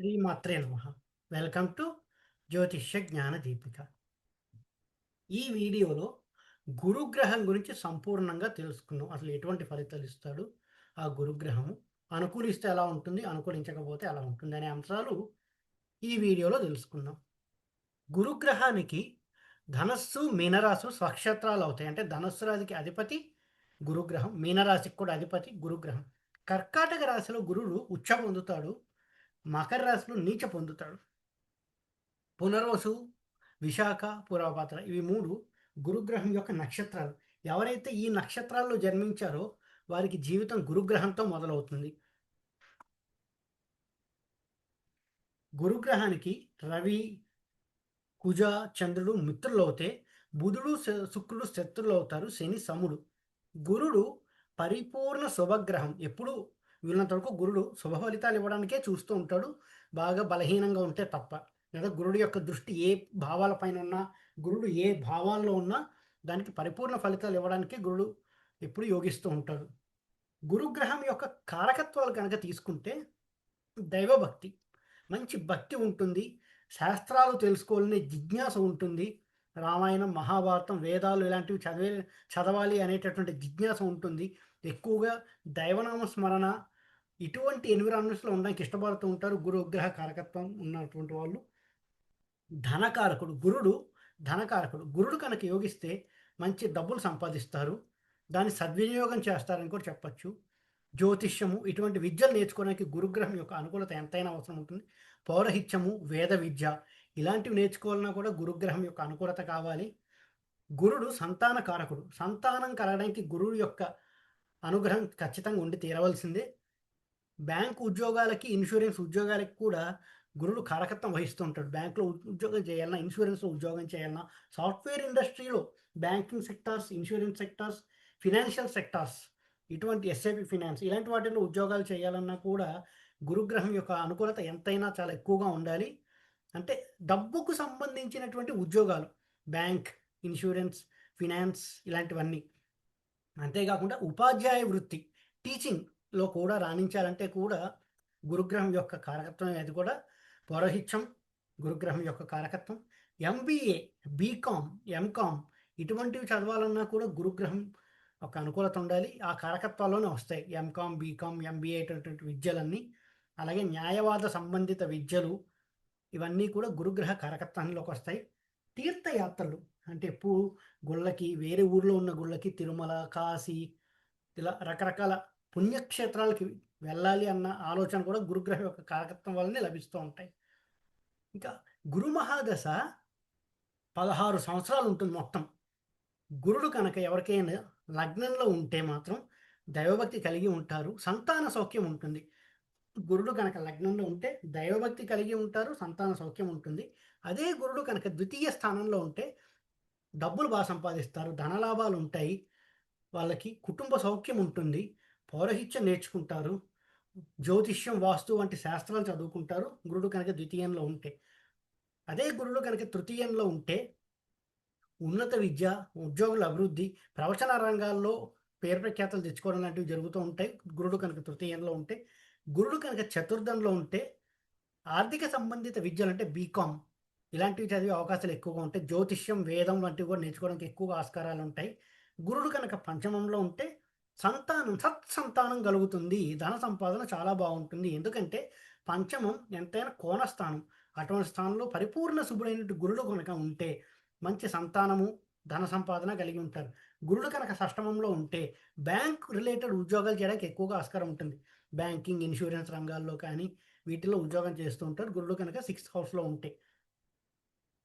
శ్రీమాత్రే నమ. Welcome to జ్యోతిష్య జ్ఞాన దీపిక. ఈ వీడియోలో గురుగ్రహం గురించి సంపూర్ణంగా తెలుసుకుందాం. అసలు ఎటువంటి ఫలితాలు ఇస్తాడు ఆ గురుగ్రహము? అనుకూలిస్తే ఎలా ఉంటుంది? అనుకూలించకపోతే ఎలా ఉంటుంది? అనే అంశాలు ఈ వీడియోలో తెలుసుకుందాం. గురుగ్రహానికి ధనస్సు మీనరాశు స్వక్షేత్రాలు అవుతాయి. అంటే ధనస్సు రాశికి అధిపతి గురుగ్రహం మీనరాశికి కూడా అధిపతి గురుగ్రహం. కర్కాటక రాశిలో గురుడు ఉచ్చ పొందుతాడు. మకర రాశిలో నీచ పొందుతాడు. పునర్వసు విశాఖ పురాపాత్ర ఇవి మూడు గురుగ్రహం యొక్క నక్షత్రాలు. ఎవరైతే ఈ నక్షత్రాల్లో జన్మించారో వారికి జీవితం గురుగ్రహంతో మొదలవుతుంది. గురుగ్రహానికి రవి కుజ చంద్రుడు మిత్రులు అవుతే బుధుడు శుక్రుడు శత్రులు అవుతారు శని సముడు. గురుడు పరిపూర్ణ శుభగ్రహం. ఎప్పుడు వీళ్ళంత వరకు గురుడు శుభ ఫలితాలు ఇవ్వడానికే చూస్తూ ఉంటాడు. బాగా బలహీనంగా ఉంటే తప్ప. లేదా గురుడు యొక్క దృష్టి ఏ భావాలపైన ఉన్నా గురుడు ఏ భావాల్లో ఉన్నా దానికి పరిపూర్ణ ఫలితాలు ఇవ్వడానికి గురుడు ఎప్పుడు యోగిస్తూ ఉంటాడు. గురుగ్రహం యొక్క కారకత్వాలు కనుక తీసుకుంటే దైవభక్తి. మంచి భక్తి ఉంటుంది. శాస్త్రాలు తెలుసుకోవాలనే జిజ్ఞాస ఉంటుంది. రామాయణం మహాభారతం వేదాలు ఇలాంటివి చదివే చదవాలి అనేటటువంటి జిజ్ఞాస ఉంటుంది. ఎక్కువగా దైవనామ స్మరణ ఇటువంటి ఎన్విరాన్మెంట్స్లో ఉండడానికి ఇష్టపడుతూ ఉంటారు గురుగ్రహ కారకత్వం ఉన్నటువంటి వాళ్ళు. ధనకారకుడు గురుడు ధనకారకుడు గురుడు కనుక యోగిస్తే మంచి డబ్బులు సంపాదిస్తారు. దాన్ని సద్వినియోగం చేస్తారని కూడా చెప్పచ్చు. జ్యోతిష్యము ఇటువంటి విద్యలు నేర్చుకోవడానికి గురుగ్రహం యొక్క అనుకూలత ఎంతైనా అవసరం ఉంటుంది. పౌరహిత్యము వేద విద్య ఇలాంటివి నేర్చుకోవాలన్నా కూడా గురుగ్రహం యొక్క అనుకూలత కావాలి. గురుడు సంతాన కారకుడు సంతానం కలగడానికి గురువు యొక్క అనుగ్రహం ఖచ్చితంగా ఉండి తీరవలసిందే. బ్యాంకు ఉద్యోగాలకి ఇన్సూరెన్స్ ఉద్యోగాలకి కూడా గురుడు కారకత్వం వహిస్తుంటాడు. బ్యాంకులో ఉద్యోగం చేయాలన్నా ఇన్సూరెన్స్లో ఉద్యోగం చేయాలన్నా సాఫ్ట్వేర్ ఇండస్ట్రీలో banking sectors insurance sectors financial sectors ఇటువంటి ఎస్ఐపి ఫినాన్స్ ఇలాంటి వాటిలో ఉద్యోగాలు చేయాలన్నా కూడా గురుగ్రహం యొక్క అనుకూలత ఎంతైనా చాలా ఎక్కువగా ఉండాలి. అంటే డబ్బుకు సంబంధించినటువంటి ఉద్యోగాలు బ్యాంక్ ఇన్సూరెన్స్ ఫినాన్స్ ఇలాంటివన్నీ. అంతేకాకుండా ఉపాధ్యాయ వృత్తి టీచింగ్ లో కూడా రాణించాలంటే కూడా గురుగ్రహం యొక్క కారకత్వం అది కూడా పౌరహిత్యం గురుగ్రహం యొక్క కారకత్వం. ఎంబీఏ బీకామ్ ఎంకామ్ ఇటువంటివి చదవాలన్నా కూడా గురుగ్రహం ఒక అనుకూలత ఉండాలి. ఆ కారకత్వాల్లోనే వస్తాయి. ఎంకామ్ బీకామ్ ఎంబీఏ అటువంటి విద్యలన్నీ. అలాగే న్యాయవాద సంబంధిత విద్యలు ఇవన్నీ కూడా గురుగ్రహ కారకత్వంలోకి వస్తాయి. తీర్థయాత్రలు అంటే పూ గుళ్ళకి వేరే ఊర్లో ఉన్న గుళ్ళకి తిరుమల కాశీ ఇలా రకరకాల పుణ్యక్షేత్రాలకి వెళ్ళాలి అన్న ఆలోచన కూడా గురుగ్రహం యొక్క కారకత్వం వల్లనే లభిస్తూ ఉంటాయి. ఇంకా గురు మహాదశ పదహారు సంవత్సరాలు ఉంటుంది మొత్తం. గురుడు కనుక ఎవరికైనా లగ్నంలో ఉంటే మాత్రం దైవభక్తి కలిగి ఉంటారు సంతాన సౌఖ్యం ఉంటుంది. గురుడు కనుక లగ్నంలో ఉంటే దైవభక్తి కలిగి ఉంటారు సంతాన సౌఖ్యం ఉంటుంది. అదే గురుడు కనుక ద్వితీయ స్థానంలో ఉంటే డబ్బులు బాగా సంపాదిస్తారు ధనలాభాలు ఉంటాయి వాళ్ళకి కుటుంబ సౌఖ్యం ఉంటుంది. పౌరహిత్యం నేర్చుకుంటారు జ్యోతిష్యం వాస్తు వంటి శాస్త్రాలు చదువుకుంటారు గురుడు కనుక ద్వితీయంలో ఉంటే. అదే గురుడు కనుక తృతీయంలో ఉంటే ఉన్నత విద్య ఉద్యోగుల అభివృద్ధి ప్రవచన రంగాల్లో పేరు ప్రఖ్యాతలు తెచ్చుకోవడం లాంటివి జరుగుతూ ఉంటాయి. గురుడు కనుక తృతీయంలో ఉంటే గురుడు కనుక చతుర్థంలో ఉంటే ఆర్థిక సంబంధిత విద్యలు అంటే బీకామ్ ఇలాంటివి చదివే అవకాశాలు ఎక్కువగా ఉంటాయి. జ్యోతిష్యం వేదం వంటివి కూడా నేర్చుకోవడానికి ఎక్కువగా ఆస్కారాలు ఉంటాయి. గురుడు కనుక పంచమంలో ఉంటే సంతానం సత్సంతానం కలుగుతుంది. ధన సంపాదన చాలా బాగుంటుంది. ఎందుకంటే పంచమం ఎంతైనా కోణస్థానం. అటువంటి స్థానంలో పరిపూర్ణ శుభుడైనటువంటి గురుడు కనుక ఉంటే మంచి సంతానము ధన సంపాదన కలిగి ఉంటారు. గురుడు కనుక సష్టమంలో ఉంటే బ్యాంక్ రిలేటెడ్ ఉద్యోగాలు చేయడానికి ఎక్కువగా ఆస్కారం ఉంటుంది. బ్యాంకింగ్ ఇన్సూరెన్స్ రంగాల్లో కానీ వీటిలో ఉద్యోగం చేస్తూ ఉంటారు. గురుడు కనుక సిక్స్త్ హౌస్లో ఉంటే.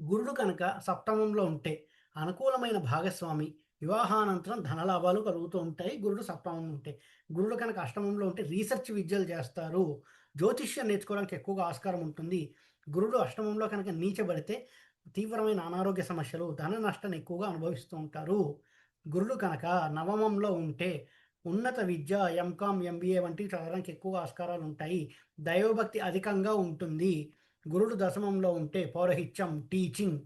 గురుడు కనుక సప్తమంలో ఉంటే అనుకూలమైన భాగస్వామి వివాహానంతరం ధనలాభాలు కలుగుతూ ఉంటాయి గురుడు సప్తమం ఉంటే గురుడు కనుక అష్టమంలో ఉంటే రీసెర్చ్ విద్యలు చేస్తారు. జ్యోతిష్యం నేర్చుకోవడానికి ఎక్కువగా ఆస్కారం ఉంటుంది. గురుడు అష్టమంలో కనుక నీచబడితే తీవ్రమైన అనారోగ్య సమస్యలు ధన నష్టాన్ని ఎక్కువగా అనుభవిస్తూ ఉంటారు. గురుడు కనుక నవమంలో ఉంటే ఉన్నత విద్య ఎంకామ్ ఎంబీఏ వంటివి చదవడానికి ఎక్కువ ఆస్కారాలు ఉంటాయి. దైవభక్తి అధికంగా ఉంటుంది. గురుడు దశమంలో ఉంటే పౌరహిత్యం టీచింగ్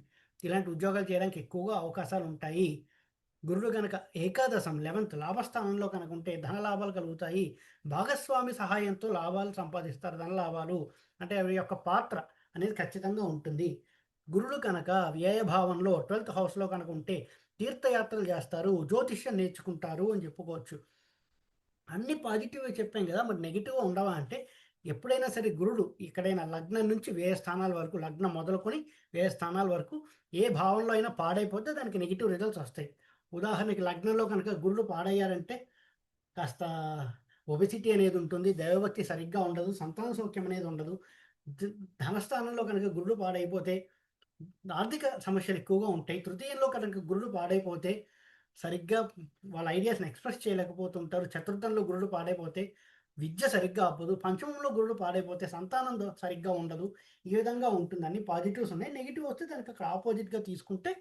ఇలాంటి ఉద్యోగాలు చేయడానికి ఎక్కువగా అవకాశాలు ఉంటాయి. గురుడు కనుక ఏకాదశం లెవెన్త్ లాభస్థానంలో కనుక ఉంటే ధన లాభాలు కలుగుతాయి. భాగస్వామి సహాయంతో లాభాలు సంపాదిస్తారు ధన లాభాలు అంటే అవి యొక్క పాత్ర అనేది ఖచ్చితంగా ఉంటుంది. గురుడు కనుక వ్యయభావంలో ట్వెల్త్ హౌస్లో కనుక ఉంటే తీర్థయాత్రలు చేస్తారు జ్యోతిష్యం నేర్చుకుంటారు అని చెప్పుకోవచ్చు. అన్ని పాజిటివ్ చెప్పాం కదా మరి నెగిటివ్గా ఉండవా అంటే ఎప్పుడైనా సరే గురుడు ఇక్కడైనా లగ్నం నుంచి వేయ స్థానాల వరకు లగ్నం మొదలుకొని వేయ స్థానాల వరకు ఏ భావంలో అయినా పాడైపోతే దానికి నెగిటివ్ రిజల్ట్స్ వస్తాయి. ఉదాహరణకి లగ్నంలో కనుక గురులు పాడయ్యారంటే కాస్త ఒబిసిటీ అనేది ఉంటుంది దైవభక్తి సరిగ్గా ఉండదు సంతాన సౌఖ్యం అనేది ఉండదు. ధనస్థానంలో కనుక గురుడు పాడైపోతే ఆర్థిక సమస్యలు ఎక్కువగా ఉంటాయి. తృతీయంలో కనుక గురుడు పాడైపోతే సరిగ్గా వాళ్ళ ఐడియాస్ని ఎక్స్ప్రెస్ చేయలేకపోతుంటారు. చతుర్థంలో గురుడు పాడైపోతే విద్య సరిగ్గా అవ్వదు. పంచమంలో గురుడు పాడైపోతే సంతానం సరిగ్గా ఉండదు. ఈ విధంగా ఉంటుంది. అన్ని పాజిటివ్స్ ఉన్నాయి. నెగిటివ్ వస్తే దానికి అక్కడ ఆపోజిట్గా తీసుకుంటే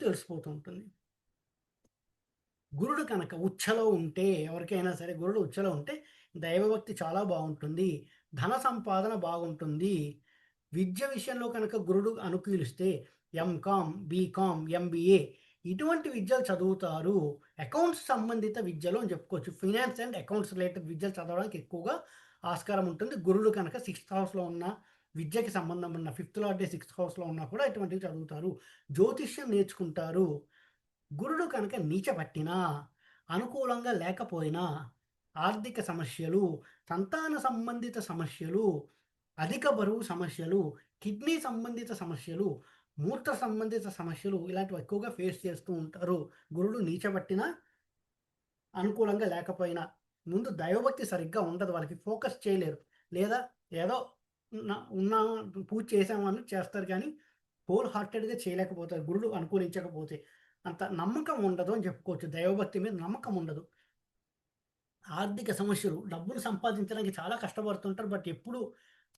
తెలిసిపోతూ ఉంటుంది. గురుడు కనుక ఉచ్చలో ఉంటే ఎవరికైనా సరే గురుడు ఉచ్చలో ఉంటే దైవభక్తి చాలా బాగుంటుంది. ధన సంపాదన బాగుంటుంది. విద్య విషయంలో కనుక గురుడు అనుకూలిస్తే ఎంకామ్ బీకామ్ ఎంబీఏ ఇటువంటి విద్యలు చదువుతారు. అకౌంట్స్ సంబంధిత విద్యలు అని చెప్పుకోవచ్చు. ఫినాన్స్ అండ్ అకౌంట్స్ రిలేటెడ్ విద్యలు చదవడానికి ఎక్కువగా ఆస్కారం ఉంటుంది. గురుడు కనుక సిక్స్త్ హౌస్లో ఉన్న విద్యకి సంబంధం ఉన్న ఫిఫ్త్ లార్డే సిక్స్త్ హౌస్లో ఉన్నా కూడా ఇటువంటివి చదువుతారు. జ్యోతిష్యం నేర్చుకుంటారు. గురుడు కనుక నీచపట్టినా అనుకూలంగా లేకపోయినా ఆర్థిక సమస్యలు సంతాన సంబంధిత సమస్యలు అధిక బరువు సమస్యలు కిడ్నీ సంబంధిత సమస్యలు మూత్ర సంబంధిత సమస్యలు ఇలాంటివి ఎక్కువగా ఫేస్ చేస్తూ ఉంటారు. గురుడు నీచబట్టినా అనుకూలంగా లేకపోయినా ముందు దైవభక్తి సరిగ్గా ఉండదు. వాళ్ళకి ఫోకస్ చేయలేరు. లేదా ఏదో ఉన్న పూజ చేసామని చేస్తారు కానీ హోల్ హార్టెడ్గా చేయలేకపోతారు. గురుడు అనుకూలించకపోతే. అంత నమ్మకం ఉండదు అని చెప్పుకోవచ్చు. దైవభక్తి మీద నమ్మకం ఉండదు. ఆర్థిక సమస్యలు డబ్బులు సంపాదించడానికి చాలా కష్టపడుతుంటారు. బట్ ఎప్పుడు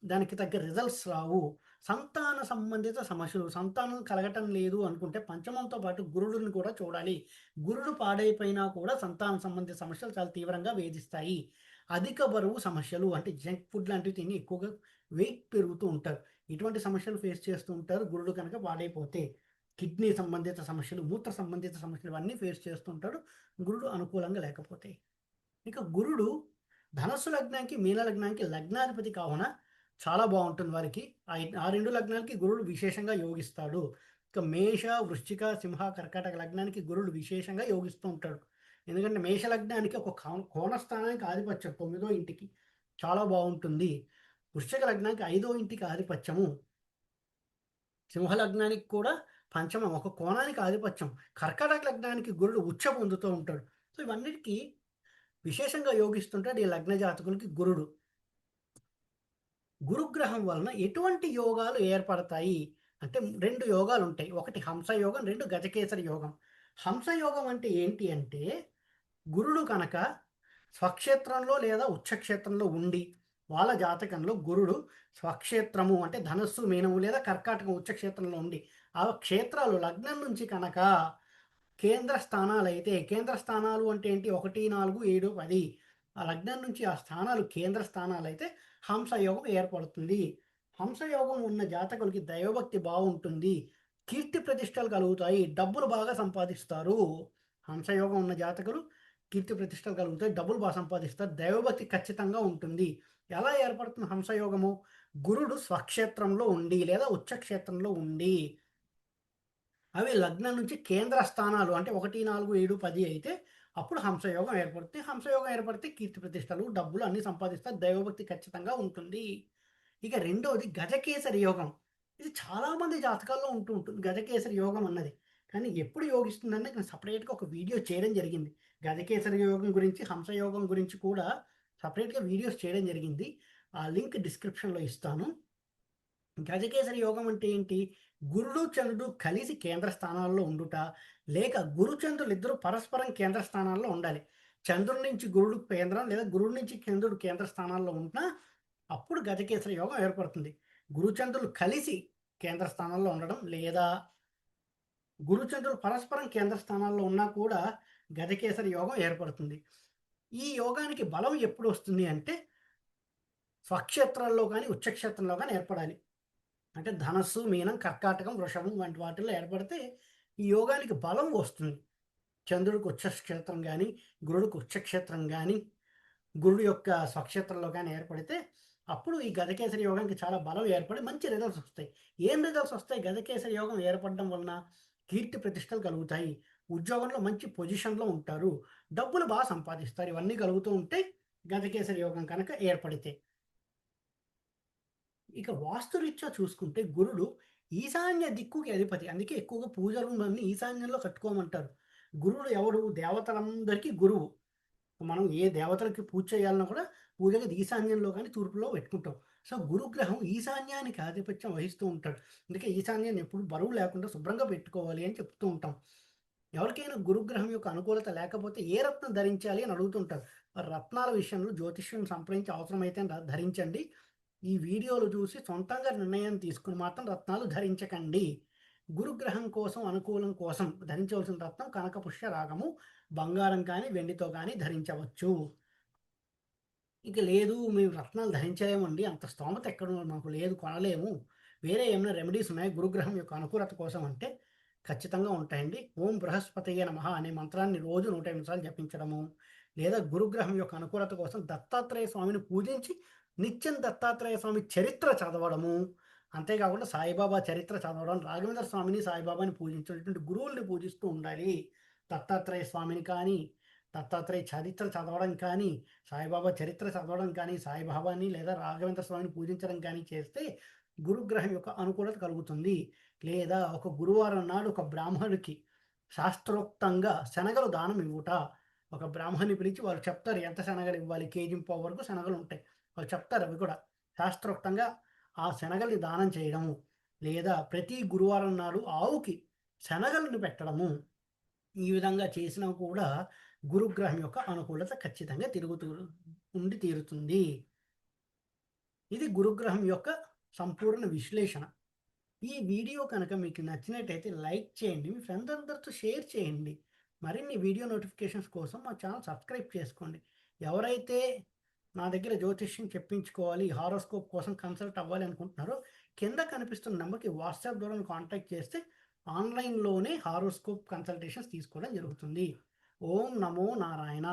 దానికి తగ్గ రిజల్ట్స్ రావు. సంతాన సంబంధిత సమస్యలు సంతానం కలగటం లేదు అనుకుంటే పంచమంతో పాటు గురుడుని కూడా చూడాలి. గురుడు పాడైపోయినా కూడా సంతాన సంబంధిత సమస్యలు చాలా తీవ్రంగా వేధిస్తాయి. అధిక బరువు సమస్యలు అంటే జంక్ ఫుడ్ లాంటివి తిని ఎక్కువగా వెయిట్ పెరుగుతూ ఉంటారు. ఇటువంటి సమస్యలు ఫేస్ చేస్తూ ఉంటారు. గురుడు కనుక పాడైపోతే కిడ్నీ సంబంధిత సమస్యలు మూత్ర సంబంధిత సమస్యలు ఇవన్నీ ఫేస్ చేస్తుంటాడు. గురుడు అనుకూలంగా లేకపోతే. ఇక గురుడు ధనస్సు లగ్నానికి మీన లగ్నానికి లగ్నాధిపతి కావున చాలా బాగుంటుంది వారికి. ఆ రెండు లగ్నాలకి గురుడు విశేషంగా యోగిస్తాడు. ఇక మేష వృశ్చిక సింహ కర్కాటక లగ్నానికి గురుడు విశేషంగా యోగిస్తూ ఉంటాడు. ఎందుకంటే మేష లగ్నానికి ఒక కోణస్థానానికి ఆధిపత్యం తొమ్మిదో ఇంటికి. చాలా బాగుంటుంది. వృశ్చిక లగ్నానికి ఐదో ఇంటికి ఆధిపత్యము. సింహ లగ్నానికి కూడా పంచమం ఒక కోణానికి ఆధిపత్యం. కర్కాటక లగ్నానికి గురుడు ఉచ్చ పొందుతూ ఉంటాడు. సో ఇవన్నిటికీ విశేషంగా యోగిస్తుంటాడు ఈ లగ్న జాతకులకి గురుడు. గురుగ్రహం వలన ఎటువంటి యోగాలు ఏర్పడతాయి? అంటే రెండు యోగాలు ఉంటాయి ఒకటి హంస యోగం రెండు గజకేసరి యోగం. హంస యోగం అంటే ఏంటి అంటే గురుడు కనుక స్వక్షేత్రంలో లేదా ఉచ్చక్షేత్రంలో ఉండి వాళ్ళ జాతకంలో గురుడు స్వక్షేత్రము అంటే ధనస్సు మీనము లేదా కర్కాటకం ఉచ్చక్షేత్రంలో ఉండి ఆ క్షేత్రాలు లగ్నం నుంచి కనుక కేంద్ర స్థానాలు అయితే కేంద్ర స్థానాలు అంటే ఏంటి? ఒకటి నాలుగు ఏడు పది. ఆ లగ్నం నుంచి ఆ స్థానాలు కేంద్ర స్థానాలు అయితే హంసయోగం ఏర్పడుతుంది. హంసయోగం ఉన్న జాతకులకి దైవభక్తి బాగుంటుంది. కీర్తి ప్రతిష్టలు కలుగుతాయి. డబ్బులు బాగా సంపాదిస్తారు. హంసయోగం ఉన్న జాతకులు కీర్తి ప్రతిష్టలు కలుగుతాయి. డబ్బులు బాగా సంపాదిస్తారు. దైవభక్తి ఖచ్చితంగా ఉంటుంది. ఎలా ఏర్పడుతుంది హంసయోగము? గురుడు స్వక్షేత్రంలో ఉండి లేదా ఉచ్చక్షేత్రంలో ఉండి అవి లగ్నం నుంచి కేంద్ర స్థానాలు అంటే ఒకటి నాలుగు ఏడు పది అయితే అప్పుడు హంసయోగం ఏర్పడుతుంది. హంసయోగం ఏర్పడితే కీర్తి ప్రతిష్టలు డబ్బులు అన్ని సంపాదిస్తారు. దైవభక్తి ఖచ్చితంగా ఉంటుంది. ఇక రెండవది గజకేసరి యోగం. ఇది చాలామంది జాతకాల్లో ఉంటూ ఉంటుంది. గజకేసరి యోగం అన్నది. కానీ ఎప్పుడు యోగిస్తుందని నేను సపరేట్గా ఒక వీడియో చేయడం జరిగింది. గజకేసరి యోగం గురించి హంసయోగం గురించి కూడా సపరేట్గా వీడియోస్ చేయడం జరిగింది. ఆ లింక్ డిస్క్రిప్షన్లో ఇస్తాను. గజకేసరి యోగం అంటే ఏంటి? గురుడు చంద్రుడు కలిసి కేంద్ర స్థానాల్లో ఉండుట లేక గురుచంద్రులు ఇద్దరు పరస్పరం కేంద్ర స్థానాల్లో ఉండాలి. చంద్రుడి నుంచి గురుడు కేంద్రం లేదా గురుడు నుంచి చంద్రుడు కేంద్ర స్థానాల్లో ఉంటున్నా అప్పుడు గజకేసర యోగం ఏర్పడుతుంది. గురుచంద్రులు కలిసి కేంద్ర స్థానాల్లో ఉండడం లేదా గురుచంద్రులు పరస్పరం కేంద్ర స్థానాల్లో ఉన్నా కూడా గజకేసరి యోగం ఏర్పడుతుంది. ఈ యోగానికి బలం ఎప్పుడు వస్తుంది అంటే స్వక్షేత్రాల్లో కానీ ఉచ్చక్షేత్రంలో కానీ ఏర్పడాలి. అంటే ధనస్సు మీనం కర్కాటకం వృషభం వంటి వాటిల్లో ఏర్పడితే ఈ యోగానికి బలం వస్తుంది. చంద్రుడికి ఉచ్చక్షేత్రం కానీ గురుడికి ఉచ్చక్షేత్రం కానీ గురుడు యొక్క స్వక్షేత్రంలో కానీ ఏర్పడితే అప్పుడు ఈ గజకేసరి యోగానికి చాలా బలం ఏర్పడి మంచి రిజల్ట్స్ వస్తాయి. ఏం రిజల్ట్స్ వస్తాయి? గజకేసరి యోగం ఏర్పడడం వలన కీర్తి ప్రతిష్టలు కలుగుతాయి. ఉద్యోగంలో మంచి పొజిషన్లో ఉంటారు. డబ్బులు బాగా సంపాదిస్తారు. ఇవన్నీ కలుగుతూ ఉంటే గజకేసరి యోగం కనుక ఏర్పడితే. ఇక వాస్తురీత్యా చూసుకుంటే గురుడు ఈశాన్య దిక్కుకి అధిపతి. అందుకే ఎక్కువగా పూజలు అన్ని ఈశాన్యంలో కట్టుకోమంటారు. గురుడు ఎవడు? దేవతలందరికీ గురువు. మనం ఏ దేవతలకి పూజ చేయాలన్నా కూడా పూజకి ఈశాన్యంలో కానీ తూర్పులో పెట్టుకుంటాం. సో గురుగ్రహం ఈశాన్యానికి ఆధిపత్యం వహిస్తూ ఉంటాడు. అందుకే ఈశాన్యాన్ని ఎప్పుడు బరువు లేకుండా శుభ్రంగా పెట్టుకోవాలి అని చెప్తూ ఉంటాం. ఎవరికైనా గురుగ్రహం యొక్క అనుకూలత లేకపోతే ఏ రత్నం ధరించాలి అని అడుగుతుంటారు రత్నాల విషయంలో జ్యోతిష్యం సంప్రదించి అవసరమైతే ధరించండి. ఈ వీడియోలు చూసి సొంతంగా నిర్ణయం తీసుకుని మాత్రం రత్నాలు ధరించకండి. గురుగ్రహం కోసం అనుకూలం కోసం ధరించవలసిన రత్నం కనకపుష్య రాగము బంగారం కానీ వెండితో కానీ ధరించవచ్చు. ఇక లేదు మేము రత్నాలు ధరించలేమండి అంత స్తోమత ఎక్కడ మాకు లేదు కొనలేము. వేరే ఏమైనా రెమెడీస్ ఉన్నాయి? గురుగ్రహం యొక్క అనుకూలత కోసం అంటే ఖచ్చితంగా ఉంటాయండి. ఓం బృహస్పతి నమ అనే మంత్రాన్ని రోజు నూట ఎనిమిది సార్లు జపించడము లేదా గురుగ్రహం యొక్క అనుకూలత కోసం దత్తాత్రేయ స్వామిని పూజించి నిత్యం దత్తాత్రేయ స్వామి చరిత్ర చదవడము అంతేకాకుండా సాయిబాబా చరిత్ర చదవడం రాఘవేంద్ర స్వామిని సాయిబాబాని పూజించినటువంటి గురువుల్ని పూజిస్తూ ఉండాలి. దత్తాత్రేయ స్వామిని కానీ దత్తాత్రేయ చరిత్ర చదవడం కానీ సాయిబాబా చరిత్ర చదవడం కానీ సాయిబాబాని లేదా రాఘవేంద్ర స్వామిని పూజించడం కానీ చేస్తే గురుగ్రహం యొక్క అనుకూలత కలుగుతుంది. లేదా ఒక గురువారం నాడు ఒక బ్రాహ్మణుడికి శాస్త్రోక్తంగా శనగలు దానం ఇవ్వుట ఒక బ్రాహ్మణ్ని పిలిచి వాళ్ళు చెప్తారు ఎంత శనగలు ఇవ్వాలి? కేజీ పావు వరకు శనగలు ఉంటాయి. వాళ్ళు చెప్తారు అవి కూడా. శాస్త్రోక్తంగా ఆ శనగల్ని దానం చేయడము లేదా ప్రతి గురువారం నాడు ఆవుకి శనగలను పెట్టడము ఈ విధంగా చేసినా కూడా గురుగ్రహం యొక్క అనుకూలత ఖచ్చితంగా తిరుగుతూ ఉండి తీరుతుంది. ఇది గురుగ్రహం యొక్క సంపూర్ణ విశ్లేషణ. ఈ వీడియో కనుక మీకు నచ్చినట్టయితే లైక్ చేయండి మీ ఫ్రెండ్స్ అందరితో షేర్ చేయండి. మరిన్ని వీడియో నోటిఫికేషన్స్ కోసం మా ఛానల్ సబ్స్క్రైబ్ చేసుకోండి. ఎవరైతే నా దగ్గర జ్యోతిష్యం చెప్పించుకోవాలి హారోస్కోప్ కోసం కన్సల్ట్ అవ్వాలి అనుకుంటున్నారో కింద కనిపిస్తున్న నెంబర్కి వాట్సాప్ ద్వారా కాంటాక్ట్ చేస్తే ఆన్లైన్లోనే హారోస్కోప్ కన్సల్టేషన్స్ తీసుకోవడం జరుగుతుంది. ఓం నమో నారాయణ.